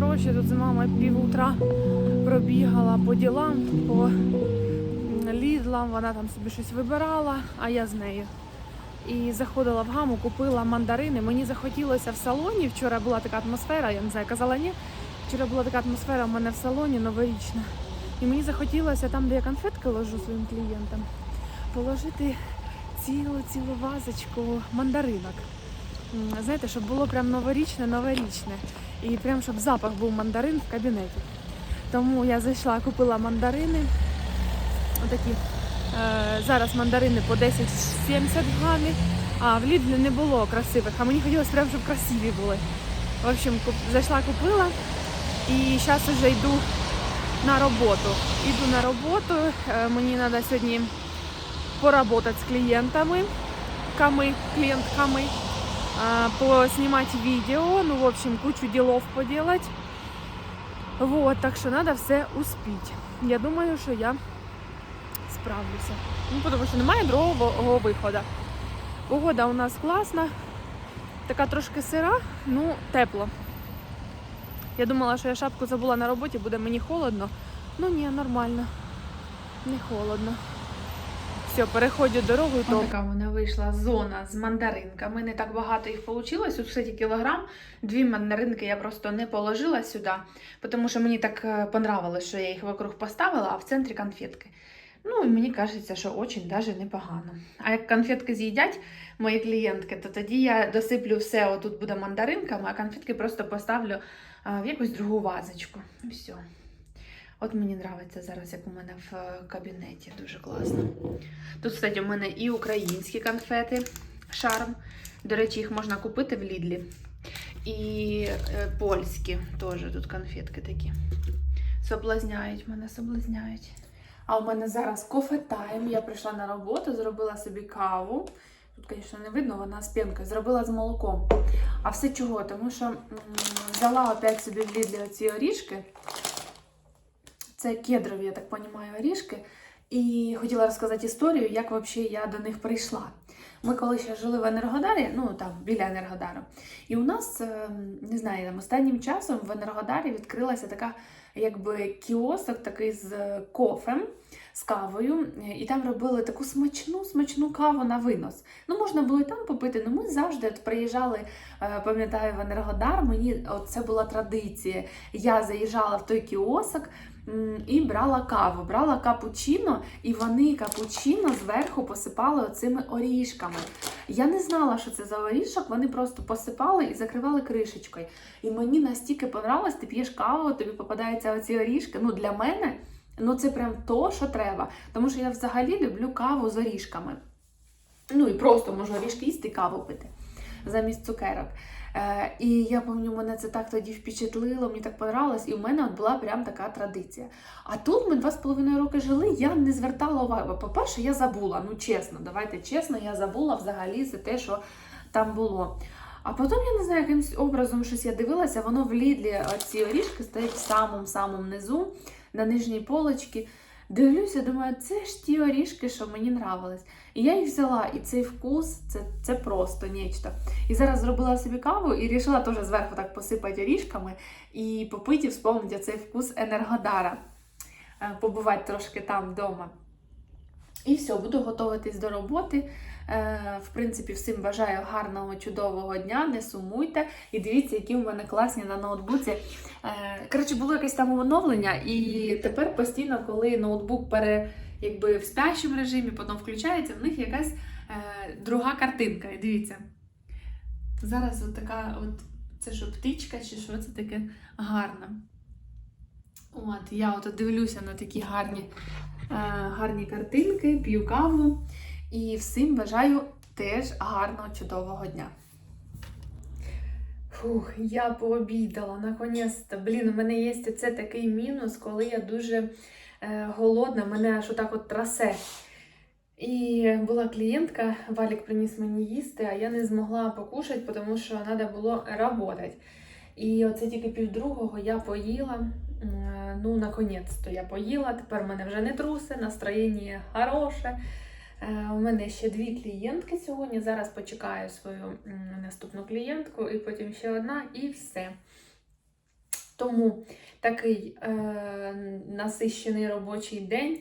Коротше, тут з мамою пів утра пробігала по ділам, по лідлам, вона там собі щось вибирала, а я з нею. І заходила в гаму, купила мандарини. Мені захотілося в салоні. Вчора була така атмосфера, я не знаю, казала ні. Вчора була така атмосфера в мене в салоні новорічна. І мені захотілося там, де я конфетки ложу своїм клієнтам, положити цілу цілу вазочку мандаринок. Знаєте, щоб було прям новорічне, новорічне. І прям щоб запах був мандарин в кабінеті. Тому я зайшла, купила мандарини. Отакі. Е, зараз мандарини по 10,70 в гамі, а в Лідлі не було красивих, а мені хотілося прям, щоб красиві були. В общем, зайшла, купила і зараз вже йду на роботу. Іду на роботу. Е, мені треба сьогодні поработати з клієнтами, ками, клієнтками, поснимать видео, ну, в общем, кучу делов поделать. Вот, так що треба все успіть. Я думаю, що я справлюся. Ну, тому що немає другого виходу. Погода у нас класна, така трошки сира, ну, тепло. Я думала, що я шапку забула на роботі, буде мені холодно. Ну ні, нормально. Не холодно. Все, переходжу дорогу то. Така в мене вийшла зона з мандаринками. Не так багато їх вийшло. Тут, кстати, кілограм. Дві мандаринки я просто не положила сюди, тому що мені так е, понравилось, що я їх вокруг поставила, а в центрі конфетки. Ну, і мені кажеться, що очень даже непогано. А як конфетки з'їдять мої клієнтки, то тоді я досиплю все, отут буде мандаринками, а конфетки просто поставлю в якусь другу вазочку. І все. От мені подобається зараз, як у мене в е, кабінеті. Дуже класно. Тут, кстати, у мене і українські конфети шарм. До речі, їх можна купити в Лідлі. І е, польські теж тут конфетки такі. Соблазняють мене, соблазняють. А у мене зараз кофе тайм. Я прийшла на роботу, зробила собі каву. Тут, звісно, не видно, вона з пінкою. Зробила з молоком. А все чого? Тому що м, взяла опять собі в Лідлі оці орішки. Це кедрові, я так розумію, орішки. І хотіла розказати історію, як взагалі я до них прийшла. Ми коли ще жили в Енергодарі, ну там біля Енергодару, і у нас, е, не знаю, там останнім часом в Енергодарі відкрилася така, якби кіосок такий з е, кофем, з кавою, е, і там робили таку смачну, смачну каву на винос. Ну, можна було і там попити, але ми завжди от приїжджали, е, пам'ятаю, в Енергодар. Мені от це була традиція. Я заїжджала в той кіосок. І брала каву, брала капучино, і вони капучино зверху посипали оцими орішками. Я не знала, що це за орішок, вони просто посипали і закривали кришечкою. І мені настільки понравилось, ти п'єш каву, тобі попадаються оці орішки. Ну, для мене ну це прям то, що треба. Тому що я взагалі люблю каву з орішками. Ну і просто можу орішки їсти каву пити замість цукерок. Е, і я пам'ятаю, мене це так тоді впечатлило, мені так понравилось, і в мене от була прям така традиція. А тут ми два з половиною роки жили, я не звертала уваги. По-перше, я забула, ну чесно, давайте чесно, я забула взагалі за те, що там було. А потім, я не знаю, якимось образом щось я дивилася, воно в лідлі ці орішки стоять в самому-самому низу, на нижній полочці. Дивлюся, думаю, це ж ті орішки, що мені нравились. І я їх взяла, і цей вкус це, це просто нечто. І зараз зробила собі каву і вирішила теж зверху так посипати орішками і попити і вспомнити цей вкус Енергодара. Е, Побувати трошки там вдома. І все, буду готуватись до роботи. Е, В принципі, всім бажаю гарного, чудового дня, не сумуйте. І дивіться, які в мене класні на ноутбуці. Е, Коротше, було якесь там оновлення, і тепер постійно, коли ноутбук пере, якби в спящому режимі, потім включається, в них якась е, друга картинка. І дивіться. Зараз от така, от це що птичка, чи що це таке гарне. От, я от дивлюся на такі гарні, е, гарні картинки, п'ю каву. І всім бажаю теж гарного, чудового дня. Фух, я пообідала, наконець-то. Блін, у мене є це такий мінус, коли я дуже е, голодна, мене аж отак от трасе. І була клієнтка, Валік приніс мені їсти, а я не змогла покушати, тому що треба було працювати. І оце тільки півдругого я поїла. Ну, наконець-то я поїла. Тепер в мене вже не труси, настроєння хороше. Е, У мене ще дві клієнтки сьогодні. Зараз почекаю свою наступну клієнтку, і потім ще одна, і все. Тому такий е, насищений робочий день.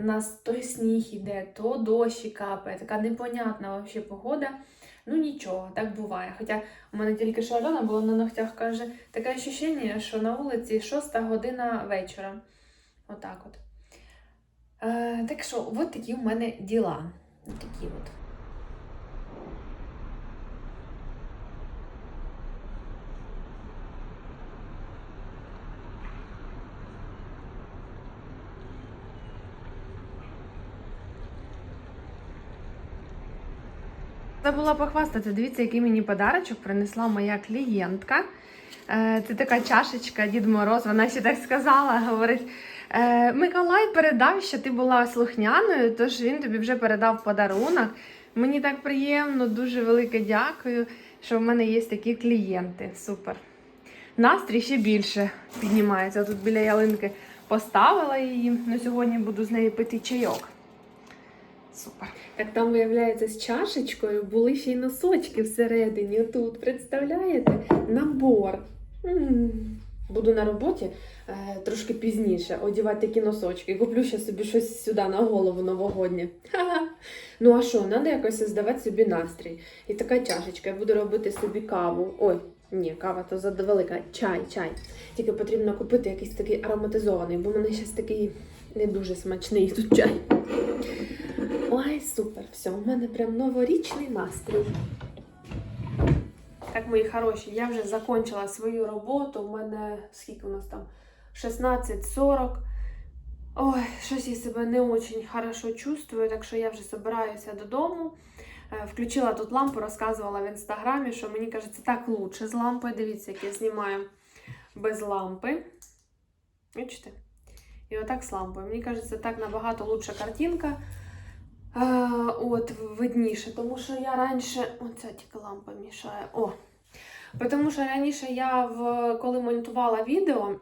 У нас то сніг іде, то дощі капає, така непонятна вообще погода. Ну нічого, так буває. Хоча у мене тільки що Альона була на ногтях, каже, таке відчуття, що на вулиці 6 година вечора. Отак от. Е, так що, от такі в мене діла. Такі от. Забула похвастати. Дивіться, який мені подарочок принесла моя клієнтка. Е, Це така чашечка Дід Мороз. Вона ще так сказала. Говорить: «Е, Миколай передав, що ти була слухняною, тож він тобі вже передав подарунок. Мені так приємно, дуже велике дякую, що в мене є такі клієнти. Супер. Настрій ще більше піднімається. Тут біля ялинки поставила її. Ну, сьогодні буду з нею пити чайок. Супер. Так там, виявляється, з чашечкою були ще й носочки всередині. Тут, представляєте? Набор. Буду на роботі е, трошки пізніше одягати такі носочки. Куплю ще собі щось сюди на голову новогоднє. Ха-ха. Ну а що, треба якось здавати собі настрій. І така чашечка. Я буду робити собі каву. Ой, ні, кава то велика. Чай, чай. Тільки потрібно купити якийсь такий ароматизований, бо в мене зараз такий не дуже смачний тут чай. Ой, супер, все, у мене прям новорічний настрій. Так, мої хороші, я вже закончила свою роботу. У мене скільки у нас там? 16.40. Ой, щось я себе не дуже хорошо чувствую, так що я вже збираюся додому. Е, Включила тут лампу, розказувала в інстаграмі, що мені кажеться, так лучше з лампою. Дивіться, як я знімаю без лампи. Бачите? І отак з лампою. Мені кажеться, так набагато лучша картинка. От, видніше, тому що я раніше. Оця тільки лампа мішає. О! Тому що раніше я, в, коли монтувала відео,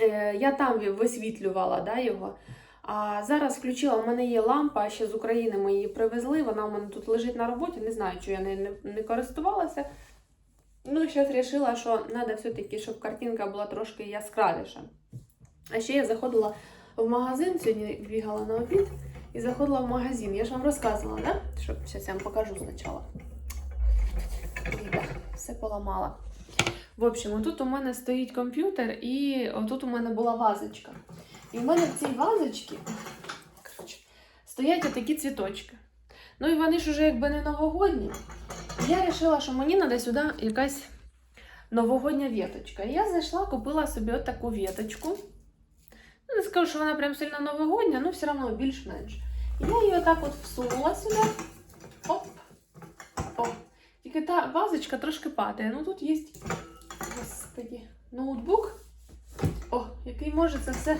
е, я там висвітлювала да, його. А зараз включила, у мене є лампа, ще з України ми її привезли. Вона у мене тут лежить на роботі. Не знаю, чи я не, не, не користувалася. Ну, зараз вирішила, що треба все-таки, щоб картинка була трошки яскравіша. А ще я заходила в магазин, сьогодні бігала на обід і заходила в магазин. Я ж вам розказувала, да? Що зараз я вам покажу спочатку. Все поламала. В общем, тут у мене стоїть комп'ютер, і отут у мене була вазочка. І в мене в цій вазочці стоять отакі цвіточки. Ну і вони ж уже якби не новогодні. І я вирішила, що мені треба сюди якась новогодня віточка. І я зайшла, купила собі от таку віточку. Ну, не скажу, що вона прям сильно новогодня, але все одно більш-менш. І я її отак от всунула сюди. Оп. О. Тільки та вазочка трошки падає. Ну тут є господи, ноутбук, о, який може це все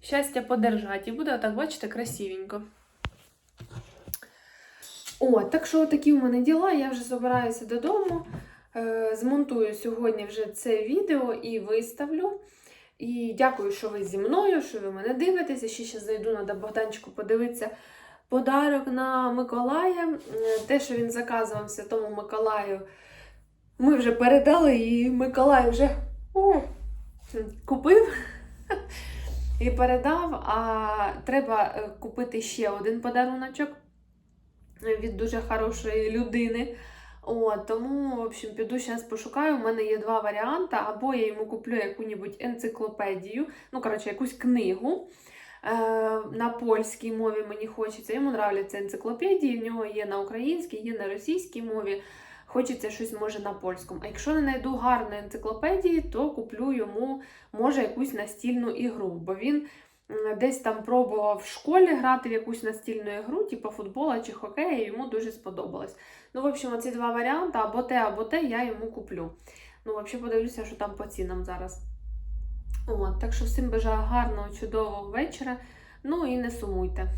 щастя подержати. І буде отак, бачите, красивенько. О, так що такі у мене діла. Я вже збираюся додому. Е, Змонтую сьогодні вже це відео і виставлю. І дякую, що ви зі мною, що ви мене дивитеся. Ще ще зайду на Богданчику подивитися подарок на Миколая. Те, що він заказував Святому Миколаю, ми вже передали, і Миколай вже о, купив і передав. А треба е, купити ще один подаруночок від дуже хорошої людини. От, тому, в общем, піду зараз пошукаю. У мене є два варіанти. Або я йому куплю яку-небудь енциклопедію, ну, коротше, якусь книгу. Е, на польській мові мені хочеться. Йому нравляться енциклопедії, в нього є на українській, є на російській мові. Хочеться щось може на польському. А якщо не знайду гарної енциклопедії, то куплю йому може якусь настільну ігру, бо він десь там пробував в школі грати в якусь настільну ігру, типу футбола чи хокея, йому дуже сподобалось. Ну, в общем, оці два варіанти, або те, або те, я йому куплю. Ну, взагалі, подивлюся, що там по цінам зараз. От, так що всім бажаю гарного, чудового вечора. Ну і не сумуйте.